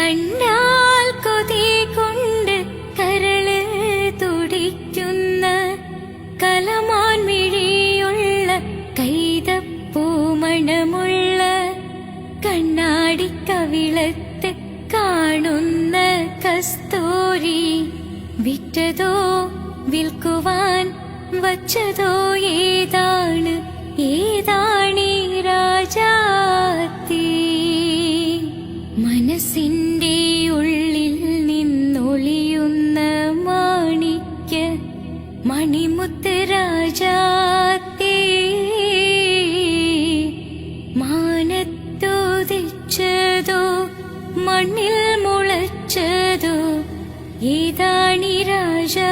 കണ്ടാൽ കൊതി കൊണ്ട് കരൾ തുടിക്കുന്ന കലമാൻ മിഴിയുള്ള കൈതപ്പൂമണമുള്ള കണ്ണാടി കവിളത്ത് കാണുന്ന കസ്തൂരി വിറ്റതോ വിൽക്കുവാൻ വച്ചതോ ഏതാണീ? മനസ്സിന്റെ ഉള്ളിൽ നിന്നൊളിയുന്ന മാണിക്യ മണിമുത്ത് രാജാത്തേ. മാനത്തോതിച്ചതോ മണ്ണിൽ മുളച്ചതോ ഏതാണി രാജാ